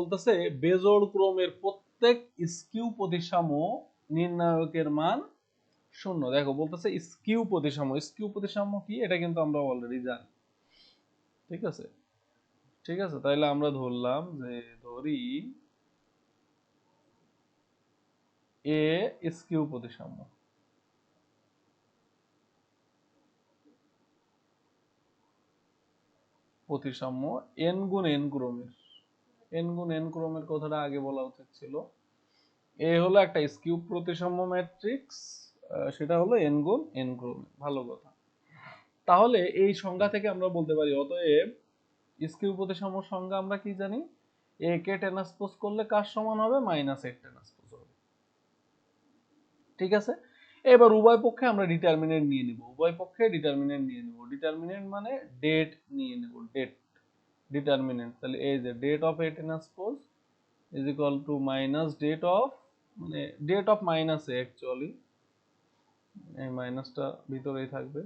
বলতেছে, বেজোড় ক্রমের প্রত্যেক স্কিউ প্রতিসাম্য নির্ণায়কের মান শূন্য। দেখো, বলতেছে স্কিউ প্রতিসাম্য স্কিউ প্রতিসাম্য কি? এটা কিন্তু আমরা অলরেডি জানি। ঠিক আছে? ঠিক আছে? তাইলে আমরা ধরলাম যে, ধরি এ স্কিউ প্রতিসাম্য। প্রতিসাম্য এন গুণ এন ক্রমের। এন গুণ এন ক্রমের কথাটা আগে বলা উচিত ছিল। এ হলো একটা স্কিউ প্রতিসাম্য ম্যাট্রিক্স সেটা হলো এন গুণ এন ক্রমের ভালো কথা। তাহলে এই সংজ্ঞা থেকে আমরা বলতে পারি, অতএব স্কিউ প্রতিসাম্য সংজ্ঞা আমরা কি জানি? এ কে ট্রান্সপোজ করলে কার সমান হবে? মাইনাস এক ট্রান্সপোজ হবে। ঠিক আছে? এবার উভয় পক্ষে আমরা ডিটারমিনেন্ট নিয়ে নিব। উভয় পক্ষে ডিটারমিনেন্ট নিয়ে নিব। ডিটারমিনেন্ট মানে ডেট নিয়ে নিব ডেট ডিটারমিনেন্ট তাহলে এই যে det of A transpose is equal to minus det of মানে det of minus A actually এই মাইনাসটা ভিতরেই থাকবে।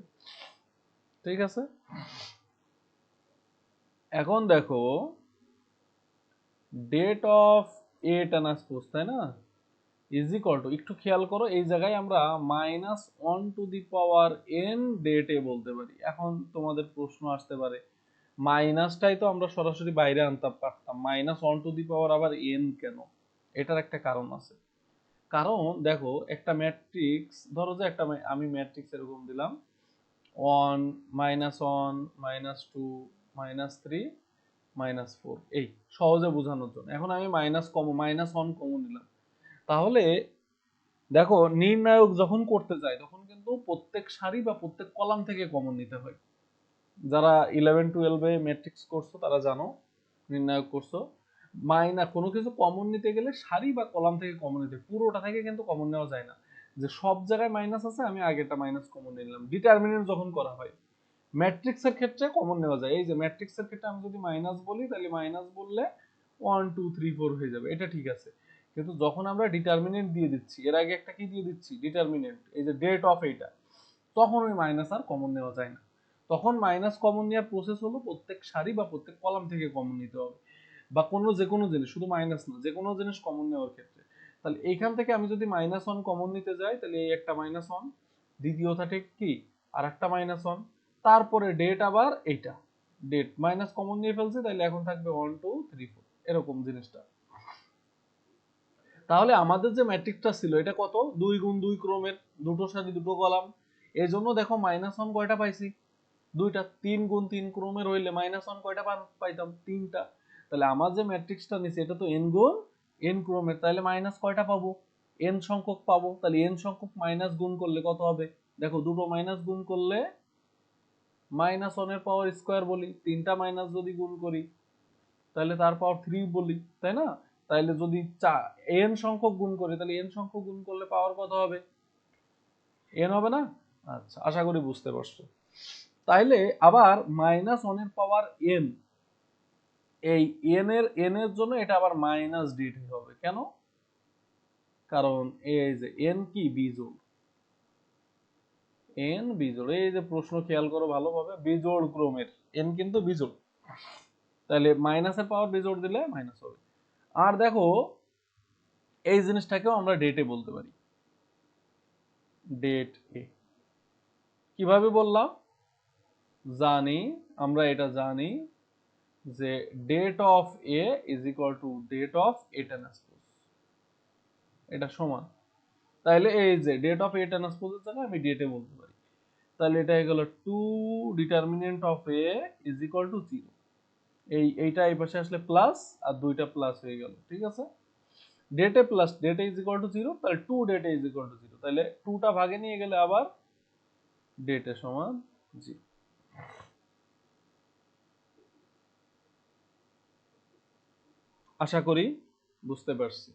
ঠিক আছে? এখন দেখো ডেট অফ এ ট্রান্সপোজ তাই না? ইজ ইকুয়াল টু একটু খেয়াল করো, এই জায়গায় আমরা minus one to the power N det A বলতে পারি। এখন তোমাদের প্রশ্ন আসতে পারে মাইনাসটাই তো আমরা সরাসরি বাইরে আনতে পারতাম। Minus one to the power আবার এন কেন? এটার একটা কারণ আছে। কারণ দেখো, একটা ম্যাট্রিক্স ধরো যে একটা আমি ম্যাট্রিক্স এরকম দিলাম। One minus one minus two minus three minus four এই, সহজে বোঝানোর জন্য। এখন আমি মাইনাস কম মাইনাস ওয়ান কমন নিলাম। তাহলে দেখো, নির্ণায়ক যখন করতে যায় তখন কিন্তু প্রত্যেক সারি বা প্রত্যেক কলাম থেকে কমন নিতে হয়। যারা ইলেভেন টুয়েলভে ম্যাট্রিক্স করছ, তারা জানো, নির্ণায়ক করছ। মাইনা কোনো কিছু কমন নিতে গেলে সারি বা কলাম থেকে কমন নিতে পুরোটা থেকে কিন্তু কমন নেওয়া যায় না। যে সব জায়গায় মাইনাস আছে, আমি আগেরটা মাইনাস কমন নিলাম। ডিটারমিনেন্ট যখন করা হয় ম্যাট্রিক্সের ক্ষেত্রে কমন নেওয়া যায়। এই যে ম্যাট্রিক্সের ক্ষেত্রে আমি যদি মাইনাস বলি, তাহলে মাইনাস বললে ওয়ান টু থ্রি ফোর হয়ে যাবে। এটা ঠিক আছে। কিন্তু যখন আমরা ডিটারমিনেন্ট দিয়ে দিচ্ছি, এর আগে একটা কি দিয়ে দিচ্ছি? ডিটারমিনেন্ট এই যে ডেট অফ এইটা, তখন ওই মাইনাস আর কমন নেওয়া যায় না। তখন মাইনাস কমন নেওয়ার প্রসেস হলো প্রত্যেক সারি বা প্রত্যেক কলাম থেকে কমন নিতে হবে। বা কোনো যে কোনো জিনিস, শুধু মাইনাস না, যে কোনো জিনিস কমন নেওয়ার ক্ষেত্রে। তাহলে এইখান থেকে আমি যদি মাইনাস ওয়ান কমন নিতে যাই, তাহলে এই একটা মাইনাস ওয়ান দ্বিতীয়টা ঠিক কি? আর একটা মাইনাস ওয়ান তারপরে ডেট আবার এইটা। ডেট মাইনাস কমন নিয়ে ফেলছি, তাহলে এখন থাকবে ওয়ান টু থ্রি ফোর এরকম জিনিসটা। তাহলে আমাদের যে ম্যাট্রিক্সটা ছিল, এটা কত? দুই গুণ দুই ক্রমের, দুটো সারি, দুটো কলাম এই জন্য দেখো মাইনাস ওয়ান কয়টা পাইছি? দুইটা তিন গুণ তিন ক্রমের রইলে মাইনাস ওয়ান কয়টা পাইতাম? তিনটা। তাহলে আমার যে ম্যাট্রিক্সটা নিছে, এটা তো এন গুণ এন ক্রমের তাহলে মাইনাস কয়টা পাবো? এন সংখ্যক পাবো। তাহলে এন সংখ্যক মাইনাস গুণ করলে কত হবে? দেখো, দুটো মাইনাস গুণ করলে মাইনাস ওয়ানের পাওয়ার স্কোয়ার বলি, তিনটা মাইনাস যদি গুণ করি, তাহলে তার পাওয়ার থ্রি বলি, তাই না? তাহলে যদি চা এন সংখ্যক গুণ করি, তাহলে এন সংখ্যক গুণ করলে পাওয়ার কত হবে? এন হবে না? আচ্ছা আশা করি বুঝতে পারছ। তাইলে আবার মাইনাস ওয়ানের পাওয়ার এন এই এন এর এন এর জন্য এটা আবার মাইনাস ডিট হবে। কেন? কারণ এই যে এন কি? বিজোড়। এন বিজোড়। এই যে প্রশ্ন খেয়াল করো ভালোভাবে। বিজোড় ক্রমের। এন কিন্তু বিজোড়। তাহলে মাইনাসের পাওয়ার বিজোড় দিলে মাইনাস হবে। আর দেখো, এই জিনিসটাকেও আমরা ডেটে বলতে পারি। ডেট এ কীভাবে বললাম? জানি, আমরা এটা জানি যে det of A is equal to det of A transpose এটা সমান। তাহলে এই যে ডেট অফ এ ট্রান্সপোজের জায়গায় আমি ডেটে বলতে পারি। তাহলে এটা হয়ে গেল two determinant of A is equal to zero এই, এইটা এই পাশে আসলে প্লাস আর দুইটা প্লাস হয়ে গেল, ঠিক আছে? ডেটে প্লাস ডেটে ইজ ইকুয়াল টু জিরো তাহলে টু ডেটে ইজ ইকুয়াল টু জিরো তাহলে টুটা ভাগে নিয়ে গেলে আবার ডেটে সমান জিরো আশা করি বুঝতে পারছি।